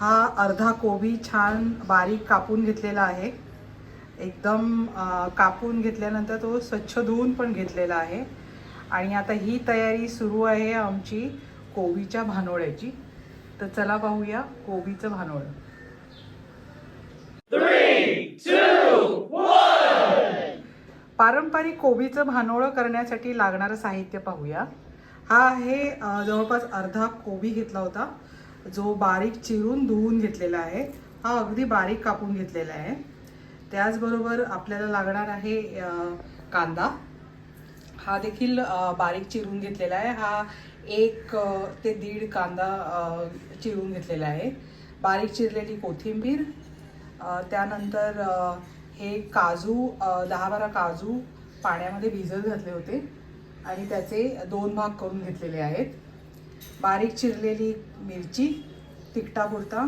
हा अर्धा कोबी छान बारीक कापून घेतलेला आहे. एकदम कापून घेतल्यानंतर तो स्वच्छ धुवून पण घेतलेला आहे. आणि आता ही तयारी सुरू आहे आमची कोबीच्या भानोळ्याची. तर चला पाहूया कोबीचं भानोळ. पारंपरिक कोबीचं भानोळं करण्यासाठी लागणारं साहित्य पाहूया. हा आहे जवळपास अर्धा कोबी घेतला होता. जो बारीक चिरून धुवून घेतलेला आहे हा अगदी बारीक कापून घेतलेला आहे. त्याचबरोबर आपल्याला लागणार आहे कांदा. हा देखील बारीक चिरून घेतलेला आहे. हा एक ते दीड कांदा चिरून घेतलेला आहे. बारीक चिरलेली कोथिंबीर त्यानंतर हे काजू दहा बारा काजू पाण्यामध्ये भिजत घातले होते. आणि त्याचे दोन भाग करून घेतलेले आहेत. बारीक चिरलेली मिरची तिखटापुरता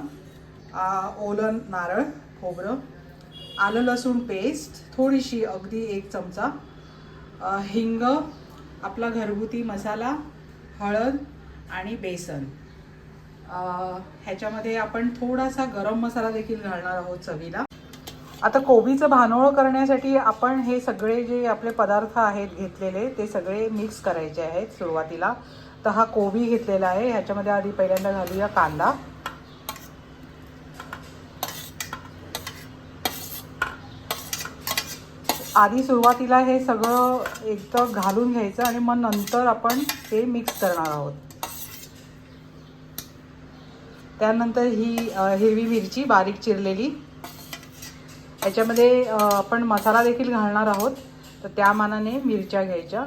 आ, ओलं नारळ खोबरं आलं लसूण पेस्ट थोडीशी अगदी एक चमचा हिंग आपला घरगुती मसाला हळद आणि बेसन. ह्याच्यामध्ये आपण थोडासा गरम मसाला देखील घालणार आहोत चवीला. आता कोबीचं भानोळ करण्यासाठी आपण हे सगळे जे आपले पदार्थ आहेत घेतलेले ते सगळे मिक्स करायचे आहेत सुरुवातीला. तर हा कोबी घेतलेला आहे. ह्याच्यामध्ये आधी पहिल्यांदा घालूया कांदा. आधी सुरुवातीला हे सगळं एकदम घालून घ्यायचं आणि मग नंतर आपण ते मिक्स करणार आहोत. त्यानंतर ही हिरवी मिरची बारीक चिरलेली. याच्यामध्ये आपण मसाला देखील घालणार आहोत. तर त्या मानाने मिरच्या घ्यायच्या.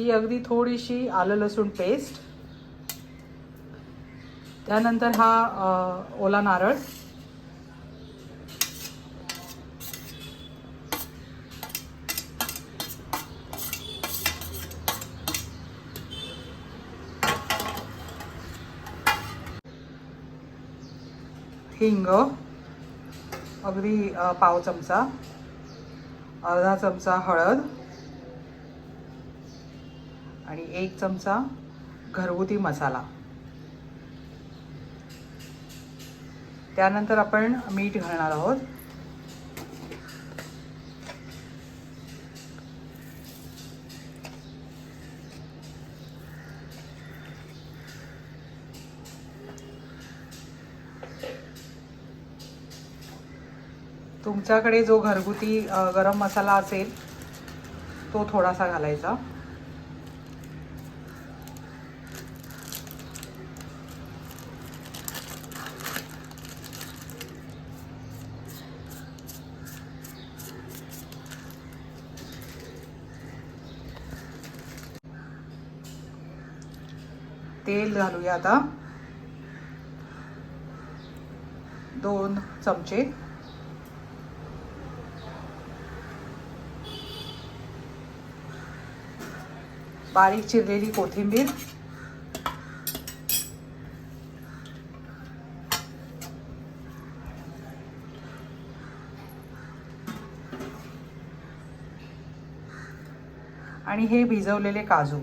ही अगदी थोडीशी आलं लसूण पेस्ट त्यानंतर हा ओला नारळ. हिंग अगदी पाव चमचा अर्धा चमचा हळद. आणि एक चमचा घरगुती मसाला. त्यानंतर आपण मीठ घालणार आहोत. तुमच्याकडे जो घरगुती गरम मसाला असेल तो थोडासा घालायचा. तेल घालूया आता. दोन चमचे. बारीक चिरलेली कोथिंबीर. आणि हे भिजवलेले काजू.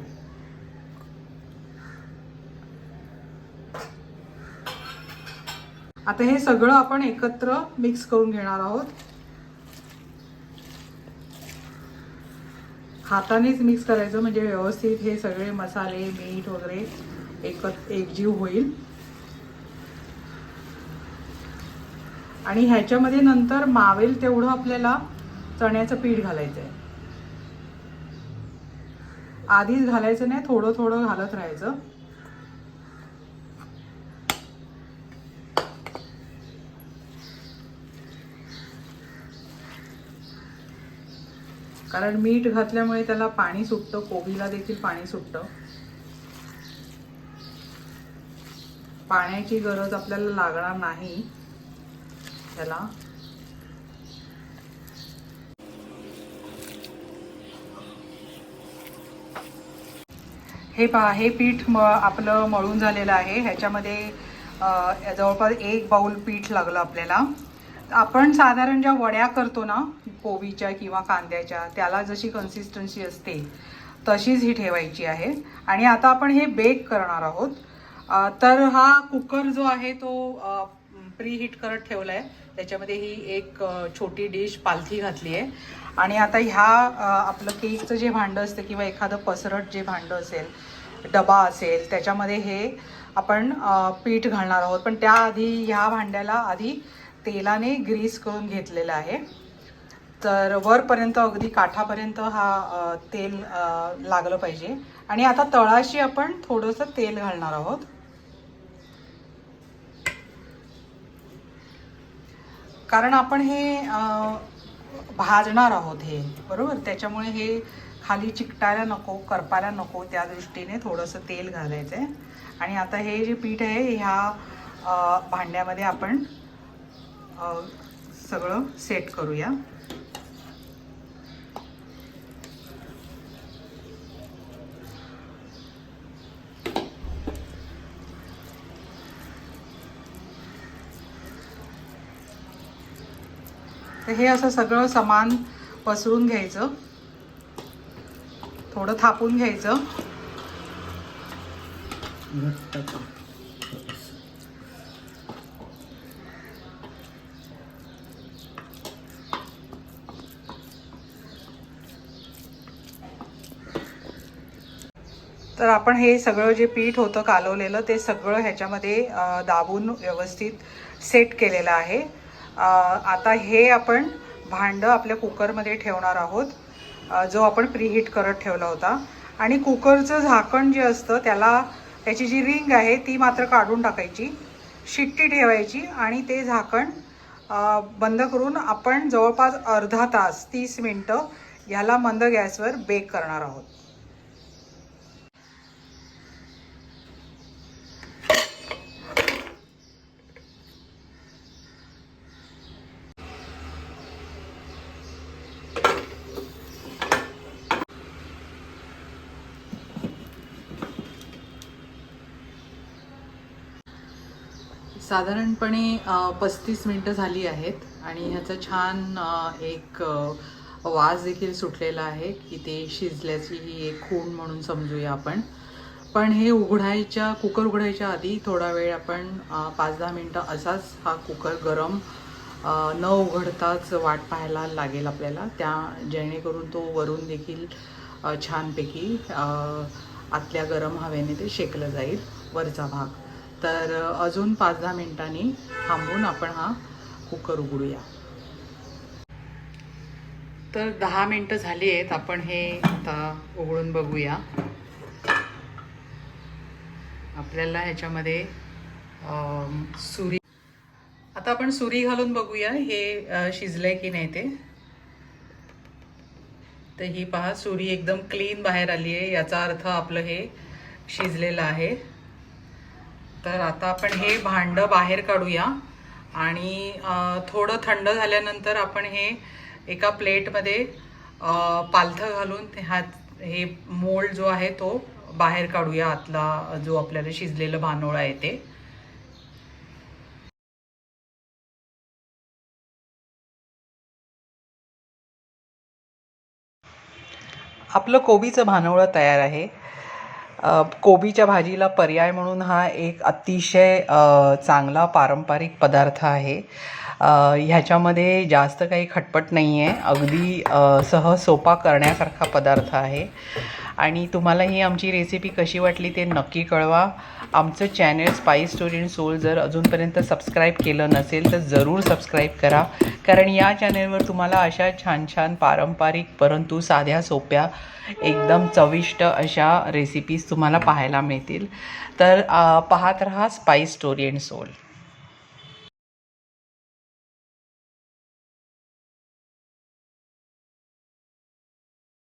आता हे सगळं आपण एकत्र मिक्स करून घेणार आहोत. हातानेच मिक्स करायचं म्हणजे व्यवस्थित हे सगळे मसाले मीठ वगैरे एकत एकजीव होईल. आणि ह्याच्यामध्ये नंतर मावेल तेवढं आपल्याला चण्याचं पीठ घालायचं आहे आधीच घालायचं नाही थोडं थोडं घालत राहायचं. कारण मीठ घातल्यामुळे त्याला पाणी सुटतं कोबीला देखील पाणी सुटतं. पाण्याची गरज आपल्याला लागणार नाही त्याला. हे पहा हे पीठ म आपलं मळून झालेलं आहे. ह्याच्यामध्ये जवळपास एक बाऊल पीठ लागलं आपल्याला. आपण साधारण ज्या वड्या करतो ना कोबीच्या किंवा कांद्याच्या त्याला जशी कन्सिस्टन्सी असते तशीच ही ठेवायची आहे. आणि आता आपण हे बेक करणार आहोत. तर हा कुकर जो आहे तो प्री हीट करत ठेवला आहे त्याच्यामध्ये ही एक छोटी डिश पालथी घातली आहे. आणि आता ह्या आपलं केकचं जे भांडं असतं किंवा एखादं पसरट जे भांडं असेल डबा असेल त्याच्यामध्ये हे आपण पीठ घालणार आहोत. पण त्याआधी ह्या भांड्याला आधी तेलाने ग्रीस करून घेतलेलं आहे. तर वरपर्यंत अगदी काठापर्यंत हा तेल लागलं पाहिजे. आणि आता तळाशी आपण थोडंसं तेल घालणार आहोत. कारण आपण हे भाजणार आहोत हे बरोबर? त्याच्यामुळे हे खाली चिकटायला नको करपायला नको त्या दृष्टीने थोडंसं तेल घालायचं आहे आणि आता हे जे पीठ आहे ह्या भांड्यामध्ये आपण सगळं सेट करूया. तर हे असं सगळं समान पसरून घ्यायचं. थोडं थापून घ्यायचं. तर आपण हे सगळं जे पीठ होतं कालवलेलं ते सगळं ह्याच्यामध्ये दाबून व्यवस्थित सेट केलेलं आहे. आता हे आपण भांडं आपल्या कुकरमध्ये ठेवणार आहोत. जो आपण प्रीहीट करत ठेवला होता. आणि कुकरचं झाकण जे असतं त्याला त्याची जी रिंग आहे ती मात्र काढून टाकायची. शिट्टी ठेवायची आणि ते झाकण बंद करून आपण जवळपास अर्धा तास तीस मिनटं ह्याला मंद गॅसवर बेक करणार आहोत. साधारणपणे पस्तीस मिनटं झाली आहेत आणि ह्याचा छान एक वास देखील सुटलेला आहे की ते शिजल्याची ही एक खूण म्हणून समजूया आपण. पण हे उघडायच्या कुकर उघडायच्या आधी थोडा वेळ आपण पाच दहा मिनटं असाच हा कुकर गरम न उघडताच वाट पाहायला लागेल आपल्याला. त्या जेणेकरून तो वरून देखील छानपैकी आतल्या गरम हवेने ते शेकलं जाईल वरचा भाग. तर अजून पाच दहा मिनिटांनी थांबून आपण हा कुकर उघडूया. तर दहा मिनटं झाली आहेत आपण हे आता उघडून बघूया. आपल्याला ह्याच्यामध्ये सुरी आता आपण सुरी घालून बघूया हे शिजलंय की नाही ते. तर ही पहा सुरी एकदम क्लीन बाहेर आली आहे याचा अर्थ आपलं हे शिजलेलं आहे. तर आता आपण हे भांडं बाहेर काढूया. आणि थोडं थंड झाल्यानंतर आपण हे एका प्लेटमध्ये अ, पालथं घालून ह्या हे मोल्ड जो आहे तो बाहेर काढूया. आतला जो आपल्याला शिजलेलं भानोळ आहे ते. आपलं कोबीचं भानवळं तयार आहे. कोबीच्या भाजीला पर्याय म्हणून हा एक अतिशय चांगला पारंपरिक पदार्थ आहे. ह्याच्यामध्ये जास्त काही खटपट नाही आहे अगदी सहज सोपा करण्यासारखा पदार्थ आहे. आणि तुम्हाला ही आमची रेसिपी कशी वाटली ते नक्की कळवा. आमचं channel spice story and soul जर अजूनपर्यंत सबस्क्राईब केलं नसेल तर जरूर सबस्क्राईब करा. कारण या चॅनेलवर तुम्हाला अशा छान छान पारंपरिक परंतु साध्या सोप्या एकदम चविष्ट अशा रेसिपीज तुम्हाला पाहायला मिळतील. तर पाहत रहा स्पाईस स्टोरी अँड सोल